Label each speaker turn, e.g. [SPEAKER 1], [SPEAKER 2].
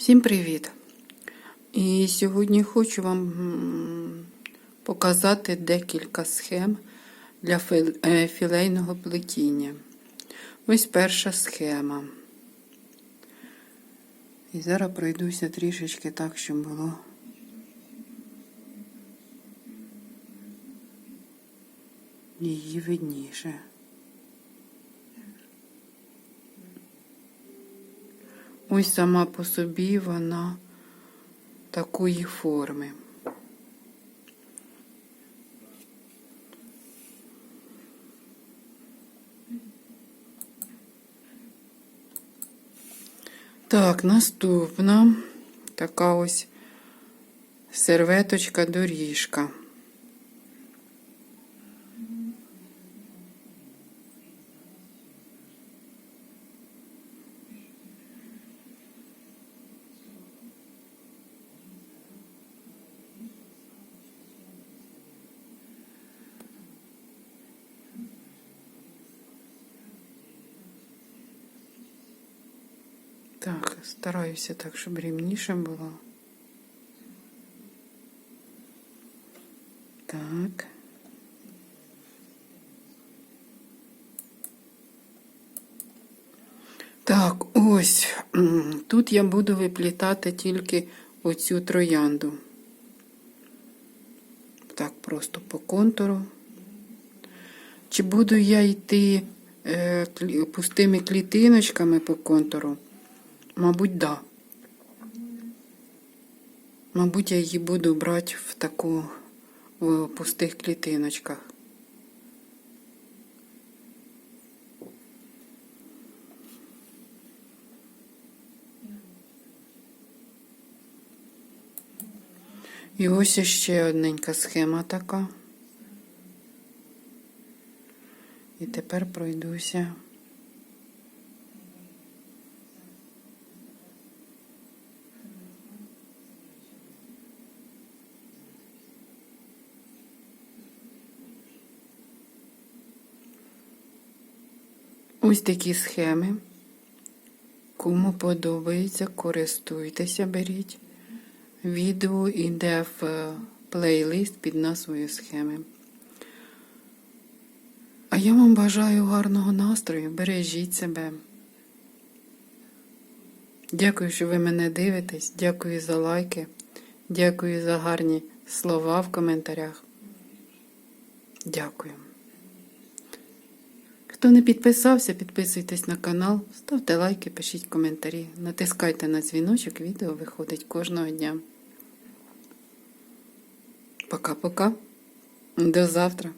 [SPEAKER 1] Всім привіт! І сьогодні хочу вам показати декілька схем для е, філейного плетіння. Ось перша схема. І зараз пройдуся трішечки так, щоб було. Її видніше. Ось сама по собі вона такої форми. Так, наступна така ось серветочка Так, стараюся так, щоб рівніше було. Так. Так, ось. Тут я буду виплітати тільки оцю троянду. Так, просто по контуру. Чи буду я йти е, пустими клітиночками по контуру? Мабуть, да. Мабуть, я її буду брати в таку в пустих клітиночках. І ось ще одненька схема така. І тепер пройдуся. Ось такі схеми. Кому подобається, користуйтеся, беріть. Відео йде в е, плейлист під назвою схеми. А я вам бажаю гарного настрою, бережіть себе. Дякую, що ви мене дивитесь. Дякую за лайки. Дякую за гарні слова в коментарях. Дякую. Хто не підписався, підписуйтесь на канал, ставте лайки, пишіть коментарі, натискайте на дзвіночок, відео виходить кожного дня. Пока-пока. До завтра.